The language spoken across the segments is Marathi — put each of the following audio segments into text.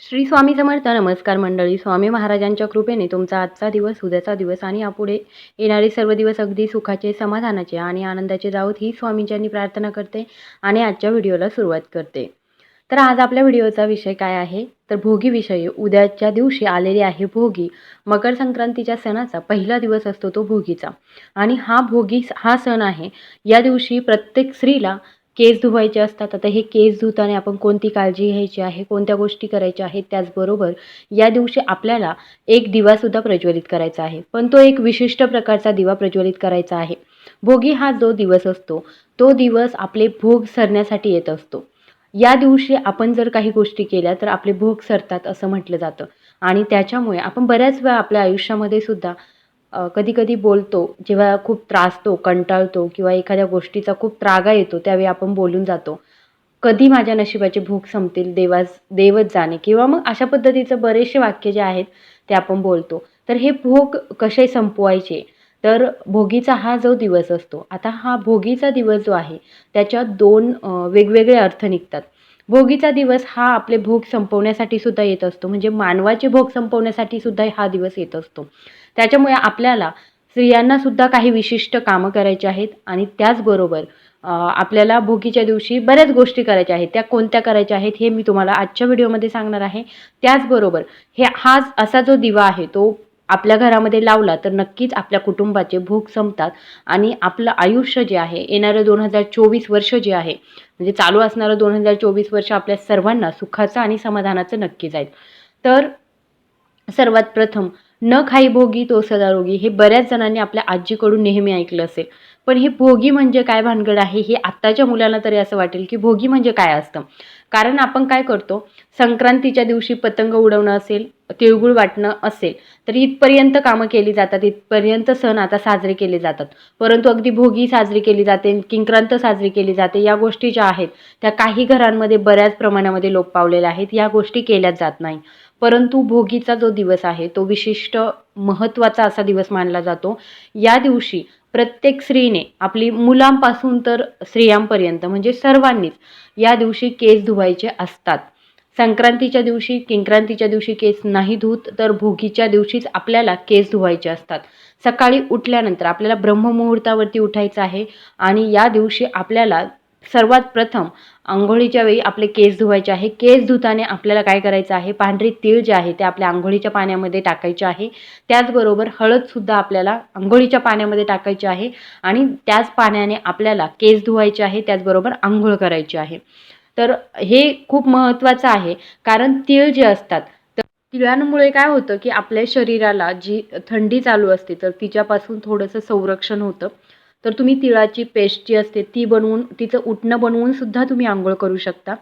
श्री स्वामी समर्थ नमस्कार मंडळी. स्वामी महाराजांच्या कृपेने तुमचा आजचा दिवस उद्याचा दिवस आणि यापुढे येणारे सर्व दिवस अगदी सुखाचे समाधानाचे आणि आनंदाचे जावोत ही स्वामींच्यांनी प्रार्थना करते आणि आजच्या व्हिडिओला सुरुवात करते. तर आज आपल्या व्हिडिओचा विषय काय आहे? तर भोगी विषयी. उद्याच्या दिवशी आलेली आहे भोगी. मकर संक्रांतीच्या सणाचा पहिला दिवस असतो तो भोगीचा. आणि हा भोगी हा सण आहे. या दिवशी प्रत्येक स्त्रीला केस धुवायचे असतात आता हे केस धुताना आपण कोणती काळजी घ्यायची आहे कोणत्या गोष्टी करायच्या आहेत त्याचबरोबर या दिवशी आपल्याला एक दिवासुद्धा प्रज्वलित करायचा आहे. पण तो एक विशिष्ट प्रकारचा दिवा प्रज्वलित करायचा आहे. भोगी हा जो दिवस असतो तो दिवस आपले भोग सरण्यासाठी येत असतो. या दिवशी आपण जर काही गोष्टी केल्या तर आपले भोग सरतात असं म्हटलं जातं. आणि त्याच्यामुळे आपण बऱ्याच वेळा आपल्या आयुष्यामध्ये सुद्धा कधी कधी बोलतो जेव्हा खूप त्रासतो कंटाळतो किंवा एखाद्या गोष्टीचा खूप त्रागा येतो त्यावेळी आपण बोलून जातो. कधी माझ्या नशिबाचे भूक संपतील देवास देवच जाणे किंवा मग अशा पद्धतीचं बरेचसे वाक्य जे आहेत ते आपण बोलतो. तर हे भोग कसे संपवायचे? तर भोगीचा हा जो दिवस असतो आता हा भोगीचा दिवस जो आहे त्याच्यात दोन वेगवेगळे अर्थ निघतात. भोगीचा दिवस हा आपले भोग संपवण्यासाठी सुद्धा येत असतो म्हणजे मानवाचे भोग संपवण्यासाठी सुद्धा हा दिवस येत असतो. त्याच्यामुळे आपल्याला स्त्रियांना सुद्धा काही विशिष्ट कामं करायची आहेत आणि त्याचबरोबर आपल्याला भोगीच्या दिवशी बऱ्याच गोष्टी करायच्या आहेत. त्या कोणत्या करायच्या आहेत हे मी तुम्हाला आजच्या व्हिडिओमध्ये सांगणार आहे. त्याचबरोबर हे हा असा जो दिवा आहे तो आपल्या घरामध्ये लावला तर नक्कीच आपल्या कुटुंबाचे भूक संपतात आणि आपलं आयुष्य जे आहे येणारं दोन हजार चोवीस वर्ष जे आहे म्हणजे चालू असणारं दोन हजार चोवीस वर्ष आपल्या सर्वांना सुखाचं आणि समाधानाचं नक्की जाईल तर सर्वात प्रथम न खाई भोगी तो सदा रोगी हे बऱ्याच जणांनी आपल्या आजीकडून नेहमी ऐकलं असेल. पण हे भोगी म्हणजे काय भानगड आहे? हे आत्ताच्या मुलांना तरी असं वाटेल की भोगी म्हणजे काय असतं? कारण आपण काय करतो? संक्रांतीच्या दिवशी पतंग उडवणं असेल तिळगुळ वाटणं असेल तर इथपर्यंत कामं केली जातात. इथपर्यंत सण आता साजरे केले जातात. परंतु अगदी भोगी साजरी केली जाते किंक्रांत साजरी केली जाते. या गोष्टी ज्या आहेत त्या काही घरांमध्ये बऱ्याच प्रमाणामध्ये लोप पावलेल्या आहेत. या गोष्टी केल्याच जात नाही परंतु भोगीचा जो दिवस आहे तो विशिष्ट महत्त्वाचा असा दिवस मानला जातो. या दिवशी प्रत्येक स्त्रीने आपली मुलांपासून तर स्त्रियांपर्यंत म्हणजे सर्वांनीच या दिवशी केस धुवायचे असतात. संक्रांतीच्या दिवशी किंक्रांतीच्या दिवशी केस नाही धुत तर भोगीच्या दिवशीच आपल्याला केस धुवायचे असतात. सकाळी उठल्यानंतर आपल्याला ब्रह्ममुहूर्तावरती उठायचं आहे आणि या दिवशी आपल्याला सर्वात प्रथम आंघोळीच्या वेळी आपले केस धुवायचे आहे. केस धुताने आपल्याला काय करायचं आहे? पांढरी तीळ जे आहे ते आपल्या आंघोळीच्या पाण्यामध्ये टाकायचे आहे. त्याचबरोबर हळदसुद्धा आपल्याला आंघोळीच्या पाण्यामध्ये टाकायची आहे आणि त्याच पाण्याने आपल्याला केस धुवायचे आहे. त्याचबरोबर आंघोळ करायची आहे. तर हे खूप महत्त्वाचं आहे. कारण तीळ जे असतात तर तिळांमुळे काय होतं की आपल्या शरीराला जी थंडी चालू असते तर तिच्यापासून थोडंसं संरक्षण होतं. तर तुम्ही तिळाची पेस्ट जी असते ती बनवून तिचं उटणं बनवून सुद्धा तुम्ही आंघोळ करू शकता.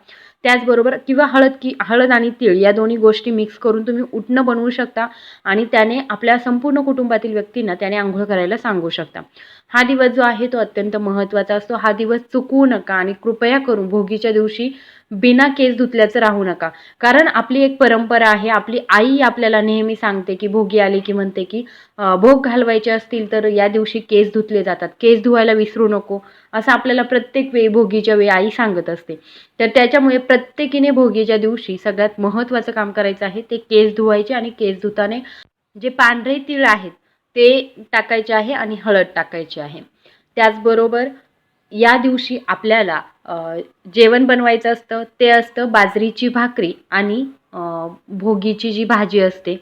त्याचबरोबर किंवा हळद की हळद आणि तीळ या दोन्ही गोष्टी मिक्स करून तुम्ही उटणं बनवू शकता आणि त्याने आपल्या संपूर्ण कुटुंबातील व्यक्तींना त्याने आंघोळ करायला सांगू शकता. हा दिवस जो आहे तो अत्यंत महत्त्वाचा असतो. हा दिवस चुकवू नका आणि कृपया करून भोगीच्या दिवशी बिना केस धुतल्याचं राहू नका. कारण आपली एक परंपरा आहे आपली आई आपल्याला नेहमी सांगते की भोगी आली की म्हणते की भोग घालवायचे असतील तर या दिवशी केस धुतले जातात. केस धुवायला विसरू नको. असं आपल्याला प्रत्येक वेळी भोगीच्या वेळी आई सांगत असते. तर त्याच्यामुळे प्रत्येकीने भोगीच्या दिवशी सगळ्यात महत्त्वाचं काम करायचं आहे ते केस धुवायचे आणि केस धुताने जे पांढरे तीळ आहेत ते टाकायचे आहे आणि हळद टाकायची आहे. त्याचबरोबर या दिवशी आपल्याला जेवण बनवायचं असतं ते असतं बाजरीची भाकरी आणि भोगीची जी भाजी असते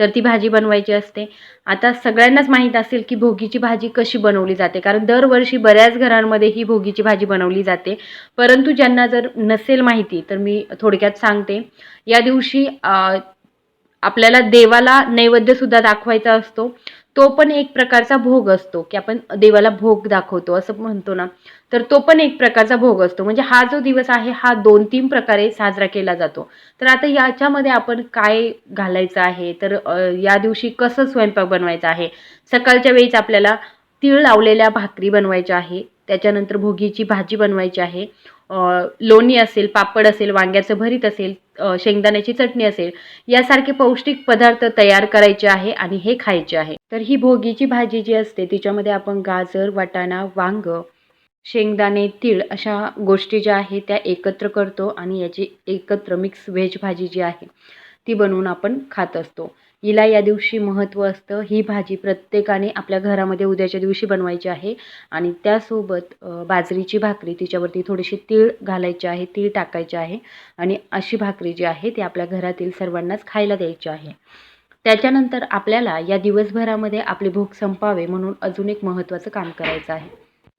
तर ती भाजी बनवायची असते. आता सगळ्यांनाच माहीत असेल की भोगीची भाजी कशी बनवली जाते कारण दरवर्षी बऱ्याच घरांमध्ये ही भोगीची भाजी बनवली जाते. परंतु ज्यांना जर नसेल माहिती तर मी थोडक्यात सांगते. या दिवशी आपल्याला देवाला नैवेद्यसुद्धा दाखवायचा असतो. तो पण एक प्रकारचा भोग असतो की आपण देवाला भोग दाखवतो असं म्हणतो ना. तर तो पण एक प्रकारचा भोग असतो. म्हणजे हा जो दिवस आहे हा दोन तीन प्रकारे साजरा केला जातो. तर आता याच्यामध्ये आपण काय घालायचं आहे? तर या दिवशी कसं स्वयंपाक बनवायचा आहे? सकाळच्या वेळीच आपल्याला तीळ लावलेल्या भाकरी बनवायच्या आहे. त्याच्यानंतर भोगीची भाजी बनवायची आहे. लोणी असेल पापड असेल वांग्याचं भरीत असेल शेंगदाण्याची चटणी असेल यासारखे पौष्टिक पदार्थ तयार करायचे आहे आणि हे खायचे आहे. तर ही भोगीची भाजी जी असते तिच्यामध्ये आपण गाजर वाटाणा वांग शेंगदाणे तीळ अशा गोष्टी ज्या आहेत त्या एकत्र करतो आणि याची एकत्र मिक्स व्हेज भाजी जी आहे ती बनवून आपण खात असतो. हिला या दिवशी महत्त्व असतं. ही भाजी प्रत्येकाने आपल्या घरामध्ये उद्याच्या दिवशी बनवायची आहे. आणि त्यासोबत बाजरीची भाकरी तिच्यावरती थोडीशी तीळ घालायची आहे. तीळ टाकायची आहे. आणि अशी भाकरी जी आहे ती आपल्या घरातील सर्वांनाच खायला द्यायची आहे. त्याच्यानंतर आपल्याला या दिवसभरामध्ये आपली भूक संपावे म्हणून अजून एक महत्त्वाचं काम करायचं आहे.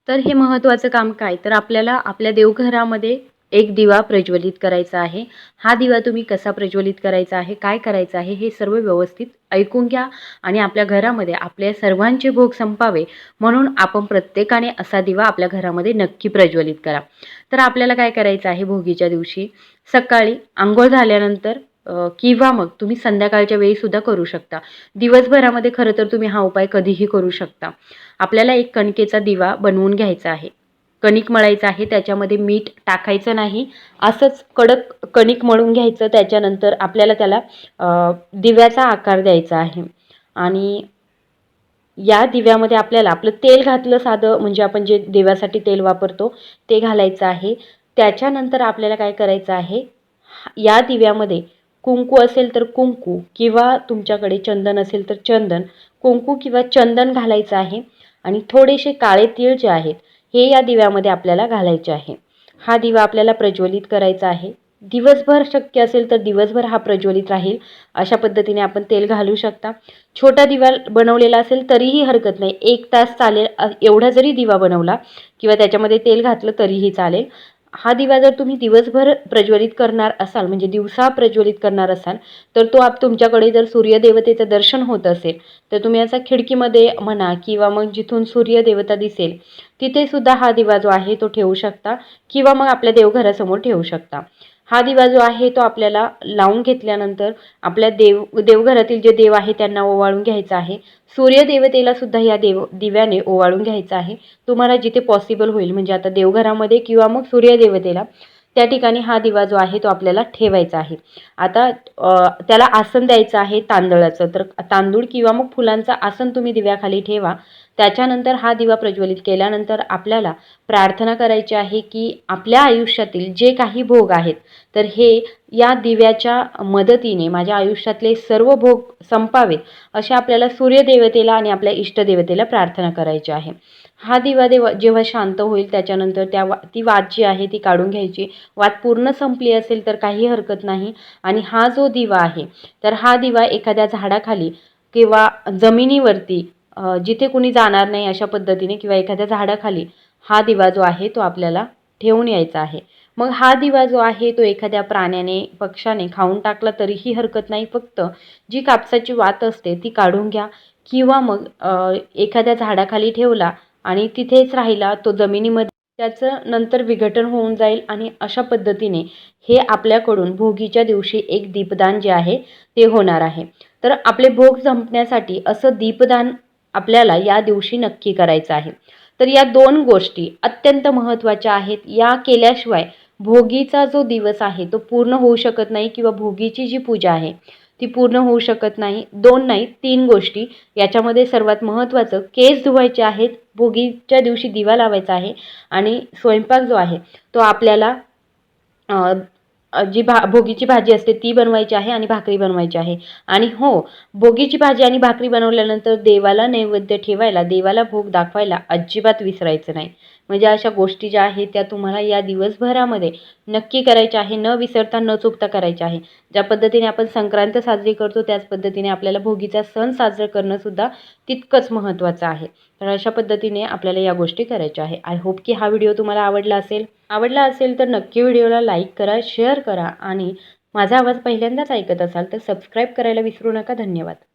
तर हे महत्त्वाचं काम काय? तर आपल्याला आपल्या देवघरामध्ये एक दिवा प्रज्वलित करायचा आहे. हा दिवा तुम्ही कसा प्रज्वलित करायचा आहे काय करायचं आहे हे सर्व व्यवस्थित ऐकून घ्या आणि आपल्या घरामध्ये आपल्या सर्वांचे भोग संपावे म्हणून आपण प्रत्येकाने असा दिवा आपल्या घरामध्ये नक्की प्रज्वलित करा. तर आपल्याला काय करायचं आहे भोगीच्या दिवशी? सकाळी आंघोळ झाल्यानंतर किंवा मग तुम्ही संध्याकाळच्या वेळीसुद्धा करू शकता. दिवसभरामध्ये खरं तर तुम्ही हा उपाय कधीही करू शकता. आपल्याला एक कणकेचा दिवा बनवून घ्यायचा आहे. कणिक मळायचं आहे त्याच्यामध्ये मीठ टाकायचं नाही. असंच कडक कणिक मळून घ्यायचं त्याच्यानंतर आपल्याला त्याला दिव्याचा आकार द्यायचा आहे. आणि या दिव्यामध्ये आपल्याला आपलं तेल घातलं साधं म्हणजे आपण जे दिव्यासाठी तेल वापरतो ते घालायचं आहे. त्याच्यानंतर आपल्याला काय करायचं आहे या दिव्यामध्ये कुंकू असेल तर कुंकू किंवा तुमच्याकडे चंदन असेल तर चंदन कुंकू किंवा चंदन घालायचं आहे. आणि थोडेसे काळे तीळ जे आहेत हे या दिव्यामध्ये आपल्याला घालायचे आहे. हा दिवा आपल्याला प्रज्वलित करायचा आहे. दिवसभर शक्य असेल तर दिवसभर हा प्रज्वलित राहील. अशा पद्धतीने आपण तेल घालू शकता. छोटा दिवा बनवलेला असेल तरीही हरकत नाही. एक तास चालेल एवढा जरी दिवा बनवला किंवा त्याच्यामध्ये तेल घातलं तरीही चालेल. हा दिवा जर तुम्ही दिवसभर प्रज्वलित करणार असाल म्हणजे दिवसा प्रज्वलित करणार असाल तर तो आप तुमच्याकडे जर सूर्यदेवतेचं दर्शन होत असेल तर तुम्ही असा खिडकीमध्ये म्हणा किंवा मग जिथून सूर्यदेवता दिसेल तिथे सुद्धा हा दिवा जो आहे तो ठेवू शकता किंवा मग आपल्या देवघरासमोर ठेवू शकता. हा दिवा जो आहे तो आपल्याला लावून घेतल्यानंतर आपल्या देव देवघरातील जे देव आहे त्यांना ओवाळून घ्यायचा आहे. सूर्यदेवतेला सुद्धा या देव दिव्याने ओवाळून घ्यायचा आहे. तुम्हाला जिथे पॉसिबल होईल म्हणजे आता देवघरामध्ये किंवा मग सूर्यदेवतेला त्या ठिकाणी हा दिवा जो आहे तो आपल्याला ठेवायचा आहे. आता त्याला आसन द्यायचं आहे तांदळाचं. तर तांदूळ किंवा मग फुलांचं आसन तुम्ही दिव्याखाली ठेवा. त्याच्यानंतर हा दिवा प्रज्वलित केल्यानंतर आपल्याला प्रार्थना करायची आहे की आपल्या आयुष्यातील जे काही भोग आहेत तर हे या दिव्याच्या मदतीने माझ्या आयुष्यातले सर्व भोग संपावेत अशा आपल्याला सूर्यदेवतेला आणि आपल्या इष्टदेवतेला प्रार्थना करायची आहे. हा दिवा देव जेव्हा शांत होईल त्याच्यानंतर त्या वा ती वात जी आहे ती काढून घ्यायची. वात पूर्ण संपली असेल तर काही हरकत नाही. आणि हा जो दिवा आहे तर हा दिवा एखाद्या झाडाखाली किंवा जमिनीवरती जिथे कुणी जाणार नाही अशा पद्धतीने किंवा एखाद्या झाडाखाली हा दिवा जो आहे तो आपल्याला ठेवून यायचा आहे. मग हा दिवा जो आहे तो एखाद्या प्राण्याने पक्षाने खाऊन टाकला तरीही हरकत नाही. फक्त जी कापसाची वात असते ती काढून घ्या. किंवा मग एखाद्या झाडाखाली ठेवला आणि तिथेच राहिला तो जमिनीमध्ये. त्याचं नंतर विघटन होऊन जाईल आणि अशा पद्धतीने हे आपल्याकडून भोगीच्या दिवशी एक दीपदान जे आहे ते होणार आहे. तर आपले भोग संपण्यासाठी असं दीपदान आपल्याला या दिवशी नक्की करायचं आहे. तर या दोन गोष्टी अत्यंत महत्त्वाच्या आहेत. या केल्याशिवाय भोगीचा जो दिवस आहे तो पूर्ण होऊ शकत नाही किंवा भोगीची जी पूजा आहे ती पूर्ण होऊ शकत नाही. दोन नाही तीन गोष्टी. याच्यामध्ये सर्वात महत्त्वाचं केस धुवायचे आहेत भोगीच्या दिवशी दिवा लावायचा आहे आणि स्वयंपाक जो आहे तो आपल्याला जी भा भोगीची भाजी असते ती बनवायची आहे आणि भाकरी बनवायची आहे. आणि हो भोगीची भाजी आणि भाकरी बनवल्यानंतर देवाला नैवेद्य ठेवायला देवाला भोग दाखवायला अजिबात विसरायचं नाही. म्हणजे अशा गोष्टी ज्या आहेत त्या तुम्हाला या दिवसभरामध्ये नक्की करायच्या आहे. न विसरता न चुकता करायच्या आहे. ज्या पद्धतीने आपण संक्रांत साजरी करतो त्याच पद्धतीने आपल्याला भोगीचा सण साजरा करणंसुद्धा तितकंच महत्त्वाचं आहे. तर अशा पद्धतीने आपल्याला या गोष्टी करायच्या आहे. आय होप की हा व्हिडिओ तुम्हाला आवडला असेल. आवडला असेल तर नक्की व्हिडिओला लाईक करा शेअर करा आणि माझा आवाज पहिल्यांदाच ऐकत असाल तर सबस्क्राईब करायला विसरू नका. धन्यवाद.